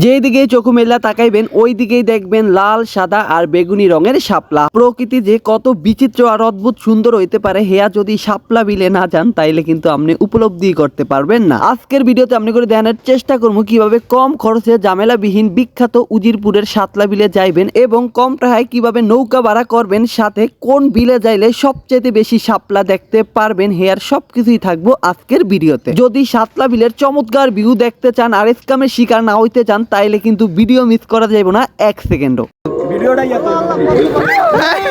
যেই দিকে চোখ মেলা তাকাইবেন ওই দিকেই দেখবেন লাল, সাদা আর বেগুনি রঙের শাপলা। প্রকৃতি যে কত বিচিত্র আর অদ্ভুত সুন্দর হইতে পারে, হেয়া যদি শাপলা বিলে না যান, তাইলে কিন্তু আপনি উপলব্ধি করতে পারবেন না। আজকের ভিডিওতে আপনি করে দেখানোর চেষ্টা করব কীভাবে কম খরচে ঝামেলাবিহীন বিখ্যাত উজিরপুরের সাতলা বিলে যাইবেন এবং কম টাকায় কীভাবে নৌকা ভাড়া করবেন, সাথে কোন বিলে যাইলে সবচেয়ে বেশি শাপলা দেখতে পারবেন, হেয়ার সবকিছুই থাকব আজকের ভিডিওতে। যদি সাতলা বিলের চমৎকার ভিউ দেখতে চান, আর স্কামের শিকার না হইতে চান তাইলে কিন্তু ভিডিও মিস করা যাইব না এক সেকেন্ডও ভিডিওটা ইয়াতে।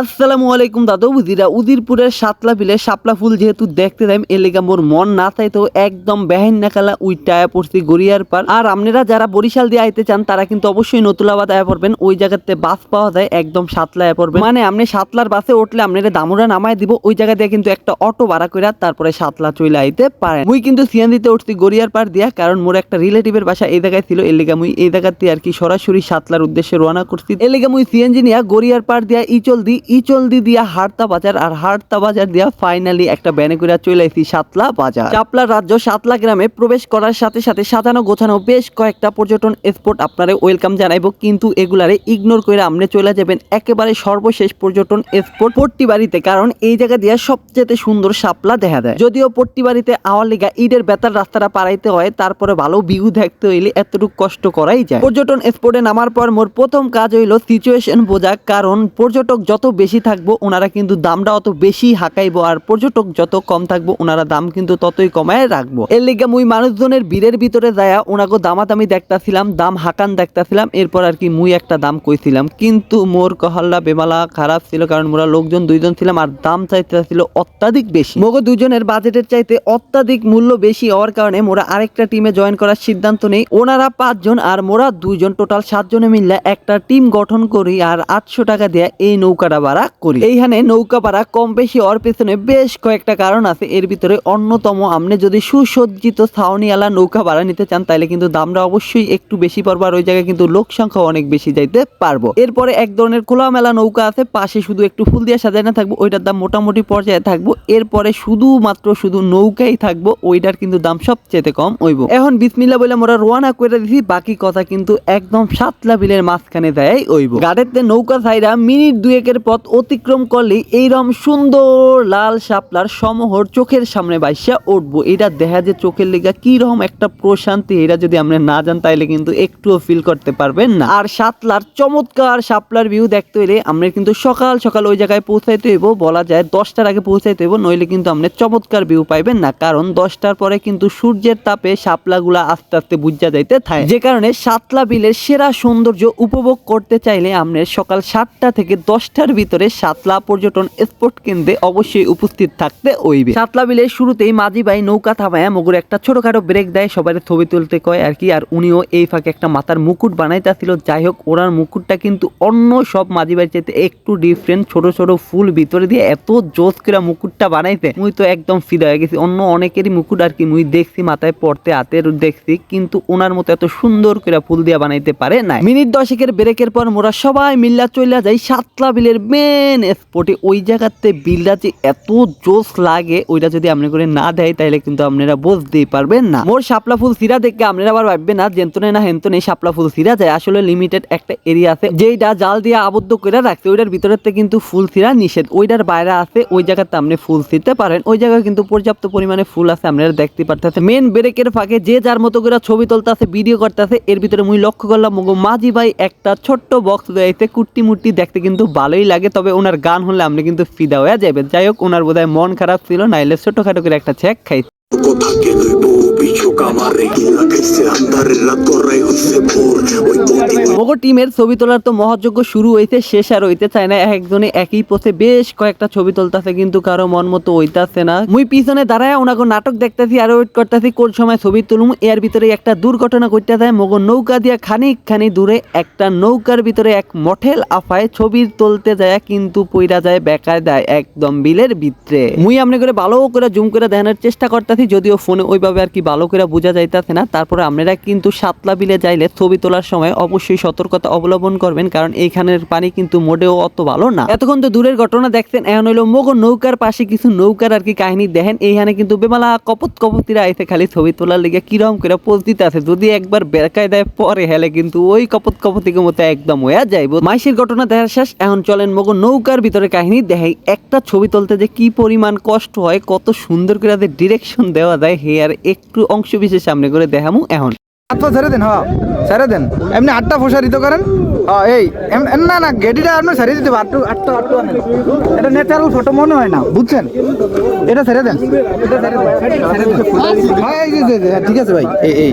আসসালামু আলাইকুম দাদু বুঝিরা উদিরপুরের সাতলা বিলে সাপলা ফুল যেহেতু দেখতে যাইম এর লেগা মোর মন না চাইতো একদম বেহেন নাকালা উইটায় পড়ছি গড়িয়ার পার আর আপনারা যারা বরিশাল দিয়ে আইতে চান, তারা কিন্তু অবশ্যই নতুলাবাদ আয়া পড়বেন, ওই জায়গাতে বাস পাওয়া যায়, একদম সাতলা আয়া পড়বেন। মানে আপনি সাতলার বাসে উঠলে আপনারা দামুরা নামায় দিব, ওই জায়গা দিয়ে কিন্তু একটা অটো ভাড়া করে তারপরে সাতলা চলে আইতে পারেন। মুই কিন্তু সিএনজিতে উঠছি গড়িয়ার পার দিয়া, কারণ মোর একটা রিলেটিভের বাসা এই জায়গায় ছিল এর লেগা মুই এই জায়গাতে আর কি সরাসরি সাতলার উদ্দেশ্যে রওনা করছি। এর লেগা মুই সিএনজি নিয়া গড়িয়ার পার দিয়া ইচল দি ইচল দি দিয়া হাড়তা বাজার আর হাড়তা বাজার দিয়া ফাইনালি একটা ব্যানে করে চলে আইছি সাতলা বাজার। চাপলা রাজ্য সাতলা গ্রামে প্রবেশ করার সাথে সাথে সাজানো গোছানো বেশ কয়েকটা পর্যটন স্পট আপনারে ওয়েলকাম জানাইবো, কিন্তু এগুলারে ইগনোর করে আপনি চলে যাবেন একেবারে সর্বশেষ পর্যটন স্পট পট্টি বাড়িতে কারণ এই জায়গা দিয়া সবচেয়ে সুন্দর সাপলা দেখা যায় যদিও পট্টি বাড়িতে আওয়ার লিগা ঈদের বেতার রাস্তাটা পারাইতে হয়, তারপরে ভালো ভিউ দেখতে হইলে এতটুকু কষ্ট করাই যায়। পর্যটন স্পটে নামার পর মোর প্রথম কাজ হইল সিচুয়েশন বোঝা, কারণ পর্যটক যত বেশি থাকব ওনারা কিন্তু দামটা অত বেশি হাঁকাইবো আর পর্যটক যত কম থাকব ওনারা দাম কিন্তু ততই কমায় রাখব। এর লিগে মুই মানুষজনের ভিড়ের ভিতরে যায়া ওনাকে দামাদামি দেখতাছিলাম, দাম হাকান দেখতাছিলাম, এরপর আর কি মুই একটা দাম কইছিলাম। কিন্তু মোর কহল্লা বেমালা খারাপ ছিল কারণ মোরা লোকজন দুইজন ছিলাম আর দাম চাইতেছিল অত্যাধিক বেশি। মগো দুজনের বাজেটের চাইতে অত্যাধিক মূল্য বেশি হওয়ার কারণে মোরা আরেকটা টিমে জয়েন করার সিদ্ধান্ত নেই। ওনারা পাঁচজন আর মোরা দুইজন, টোটাল সাতজনে মিললে একটা টিম গঠন করি আর আটশো টাকা দিয়ে এই নৌকাটা ভাড়া করি। এইখানে নৌকা ভাড়া কম বেশি হওয়ার পেছনে বেশ কয়েকটা কারণ আছে। এর ভিতরে অন্যতম, আপনি যদি সুসজ্জিত ছাউনিওয়ালা নৌকা ভাড়া নিতে চান তাহলে কিন্তু দামটা অবশ্যই একটু বেশি পড়বে আর ওই জায়গায় কিন্তু লোক সংখ্যা অনেক বেশি যাইতে পারব। এরপরে এক ধরনের খোলামেলা নৌকা আছে, পাশে শুধু একটু ফুল দিয়ে সাজানো থাকব, ওইটার দাম মোটামুটি পর্যায়ে থাকব। এরপরে শুধুমাত্র শুধু নৌকাই থাকব, ওইটার কিন্তু দাম সবচেয়ে কম হইব। এখন বিসমিল্লা বলে মোরা রোয়ানা করে দিছি, বাকি কথা কিন্তু একদম সাতলা বিলের মাঝখানে যায় ওইব গাড়িতে নৌকা ছাইরা মিনিট দুয়েকের পথ অতিক্রম করলে এইরকম সুন্দর লাল শাপলার সমহর চোখের সামনে বাইসা উঠবো। এটা দেখা যে চোখের লেগা কি রকম একটা প্রশান্তি, এটা যদি আমরা না জান তাইলে কিন্তু একটুও ফিল করতে পারবেন না। আর সাতলার চমৎকার শাপলার ভিউ দেখতে হইলে আমরা কিন্তু সকাল সকাল ওই জায়গায় পৌঁছাইতে হইব, বলা যায় দশটার আগে পৌঁছাইতে হইব, নইলে কিন্তু আপনি চমৎকার ভিউ পাইবেন না, কারণ দশটার পরে কিন্তু সূর্যের তাপে শাপলাগুলা আস্তে আস্তে বুঝা যাইতে থাকে যে কারণে সাতলা বিলের সেরা সৌন্দর্য উপভোগ করতে চাইলে আপনার সকাল সাতটা থেকে দশটার ভিতরে সাতলা পর্যটন স্পট কেন্দ্রে অবশ্যই উপস্থিত থাকতে হইবে। সাতলা বিলের শুরুতেই মাঝি ভাই নৌকা থামায় মগুর একটা ছোটখাটো ব্রেক দেয় সবাই ছবি তুলতে কয় আর কি, আর উনিও এই ফাঁকে একটা মাথার মুকুট বানাইতেছিল। যাই হোক ওনার মুকুটটা কিন্তু অন্য সব মাঝি ভাইয়ের চাইতে একটু ডিফারেন্ট ছোট ছোট ফুল ভিতরে দিয়ে এত জোস করে মুকুটটা বানাইতে মুই তো একদম ফিদা হয়ে গেছি। অন্য অনেকেরই মুকুট আর কি মুই দেখছি, মাথায় পড়তে হাতের দেখছি, কিন্তু ওনার মতো এত সুন্দর করে ফুল দিয়া বানাইতে পারে না মিনিট দশেকের ব্রেকের পর মোরা সবাই মিল্লা চলে যাই সাতলা বিলের মেন স্পটে ওই জায়গাতে বিলটা যে এত জোস লাগে, ওইটা যদি আপনি করে না দেয় তাহলে কিন্তু আপনারা বুঝতেই পারবেন না। মোর শাপলা ফুল সিরা দেখে আপনারা আবার ভাববেন না জেন্তনে না হেন্তনে শাপলা ফুল সিরা যায়। আসলে লিমিটেড একটা এরিয়া আছে, যেইটা জাল দিয়ে আবদ্ধ করে রাখছে, ওইটার ভিতরেতে কিন্তু ফুল সিরা নিষেধ। ওইটার বাইরে আছে, ওই জায়গাতে আপনি ফুল ছিঁড়তে পারেন। ওই জায়গায় কিন্তু পর্যাপ্ত পরিমাণে ফুল আছে, আপনারা দেখতে পারতেছে। মেন ব্রেকের ফাঁকে যে যার মতো করে ছবি তুলতেছে ভিডিও করতেছে, এর ভিতরে মুই লক্ষ্য করলাম মাঝি ভাই একটা ছোট্ট বক্স রয়েছে কুট্টি মুট্টি দেখতে কিন্তু ভালোই লাগে, তবে ওনার গান হলে আপনি কিন্তু ফিদা হয়ে যাবেন। যাই হোক, ওনার বোধহয় মন খারাপ ছিল, নাইলে ছোটখাটো করে একটা চেক খাই কথা টিমের ছবি তোলার তো মহাযজ্ঞ শুরু শেষ আর হইতে চায় না। একজনে একই পোসে বেশ কয়েকটা ছবি কিন্তু কারও মন মতো না। মুই পিছনে দাঁড়ায় ওনাকে নাটক দেখতাছি, আর ওয়েট করতেছি, কোন সময় ছবি তুলুম। এর ভিতরে একটা দুর্ঘটনা ঘটতে যায়। মগো নৌকা দিয়া খানিক খানি দূরে একটা নৌকার ভিতরে এক মঠেল আফায় ছবি তুলতে যায়, কিন্তু পইরা যায় বেকায় দেয় একদম বিলের ভিতরে। মুই আপনি করে ভালো করে জুম করে দেখানোর চেষ্টা করতেছি যদিও ফোনে ওইভাবে আর কি ভালো করে বোঝা যাইতেছে না, তারপরে আপনারা কিন্তু সাতলা বিলে যাইলে ছবি তোলার সময় অবশ্যই সতর্কতা অবলম্বন করবেন, কারণ এইখানের পানি কিন্তু মোটেও অত ভালো না। এতক্ষণ তো দূরের ঘটনা দেখছেন, এখন হইল মগো নৌকার পাশে কিছু নৌকার আর কি কাহিনী দেখেন, এইখানে কিন্তু বেমালা কপত কপতিরা আইসে খালি ছবি তোলার লেগে কিরম করে পোজ দিতে আছে যদি একবার বেরকায় দেয় পরে হেলে কিন্তু ওই কপত কপতিকে মতো একদম হয়ে যাইব। মাইসের ঘটনা দেখার শেষ, এখন চলেন মগো নৌকার ভিতরে কাহিনী দেখাই, একটা ছবি তুলতে যে কি পরিমাণ কষ্ট হয়, কত সুন্দর করে ডিরেকশন দেওয়া যায় হেয়ার একটু অংশ বিশেষ সামনে করে দেখামু এখন। ছেড়ে দেন হ্যাঁ। ছেড়ে দেন। এমনি আটটা প্রসারিত করেন? হ্যাঁ এই না না গেডিটা আপনি ছেড়ে দিতে আটটু আটটু আটটু এটা ন্যাচারাল ফটো মনে হয় না। বুঝছেন? এটা ছেড়ে দেন। ঠিক আছে ভাই এই এই।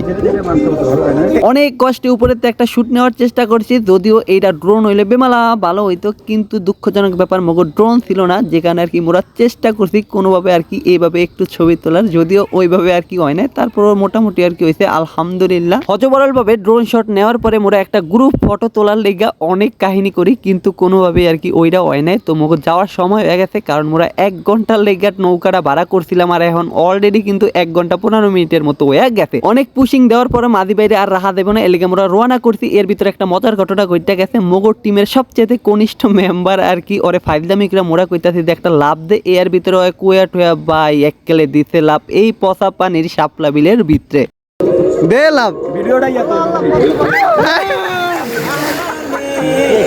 অনেক কষ্টে উপরে তো একটা শুট নেওয়ার চেষ্টা করছি যদিও এইটা ড্রোন হইলে বেমালা ভালো হইতো কিন্তু দুঃখজনক ব্যাপার মগো ড্রোন ছিল না যেখানে আর কি মোরা চেষ্টা করছি কোনোভাবে আর কি এইভাবে একটু ছবি তোলার যদিও ওইভাবে আর কি হয় না তারপর মোটামুটি আর কি হয়েছে আলহামদুলিল্লাহ। হজবরল ভাবে ড্রোন শট নেওয়ার পরে মোরা একটা গ্রুপ ফটো তোলার লেগা অনেক কাহিনী করি, কিন্তু কোনোভাবে আর কি ওইটা হয় নাই। তো মগো যাওয়ার সময় হয়ে গেছে, কারণ মোরা এক ঘণ্টার লেগা নৌকাটা ভাড়া করছিলাম, আর এখন অলরেডি কিন্তু এক ঘণ্টা পনেরো মিনিটের মতো হয়ে গেছে। অনেক পুশিং দেওয়ার পরে মাদি বাইরে আর রাহা দেবো না, এলিগে আমরা রোয়ানা করছি। এর ভিতরে একটা মজার ঘটনা ঘটে গেছে মোগর টিমের সবচেয়ে কনিষ্ঠ মেম্বার আর কি, ওরে ফাইভ দামিকরা মোরা কইতাছি যে একটা লাভ দে, এর ভিতরে কুয়া টুয়া বাই, এককেলে দিছে লাভ, এই পচা পানির সাপলা বিলের ভিতরে। দে লাভ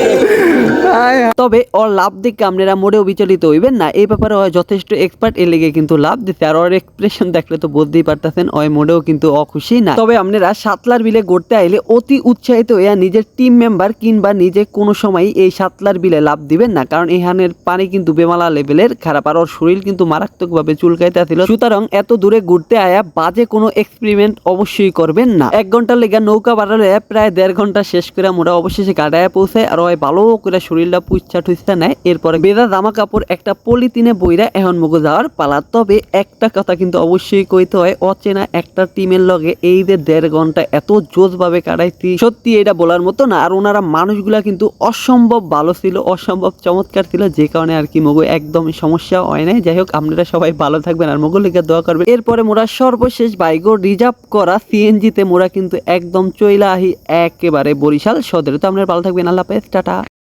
তবে ওর লাভ দেখে আপনারা মোটেও বিচলিত হইবেন না। এই ব্যাপারে হয় যথেষ্ট এক্সপার্ট এ লেগে কিন্তু লাভ দিচ্ছে আর ওর এক্সপ্রেশন দেখলে তো বুঝতেই পারতেছেন, ওই মোটেও কিন্তু অখুশি না। তবে আপনারা সাতলার বিলে গড়তে আইলে অতি উৎসাহিত হইয়া নিজের টিম মেম্বার কিংবা নিজে কোনো সময় এই সাতলার বিলে লাভ দিবেন না। কারণ এখানের পানি কিন্তু বেমালা লেভেলের খারাপ। আর ওর শরীর কিন্তু মারাত্মকভাবে চুলকাইতে ছিল সুতরাং এত দূরে ঘুরতে আয়া বাজে কোনো এক্সপেরিমেন্ট অবশ্যই করবেন না। এক ঘণ্টার লেগে নৌকা বাড়ালে প্রায় দেড় ঘণ্টা শেষ করে মোরা অবশেষে কাটায় পৌঁছায় আর ওই ভালো করে শরীরটা পুচ্ছা টুচ্ছা নেয় এরপরে বেদা জামা কাপড় একটা পলিথিনে বইরা এখন মগো যাওয়ার পালা। তবে একটা কথা কিন্তু অবশ্যই কইতে হয়, অচেনা একটা টিমের লগে এই যে দেড় ঘণ্টা এত জোস ভাবে কাটাইছি, সত্যি এটা বলার মতো না। আর ওনারা মানুষগুলা কিন্তু অসম্ভব ভালো ছিল, অসম্ভব চমৎকার ছিল, যে কারণে আর কি মগো একদম সমস্যা হয় নাই। যাই হোক, আপনারা সবাই ভালো থাকবেন আর মগো লেগে দোয়া করবেন। এরপরে মোরা সর্বশেষ বাইগো রিজার্ভ করা সিএনজিতে মোরা কিন্তু একদম চইলা আহি একেবারে বরিশাল সদরে। তো আপনারা ভালো থাকবেন, আল্লাহ হাফেজ, টাটা।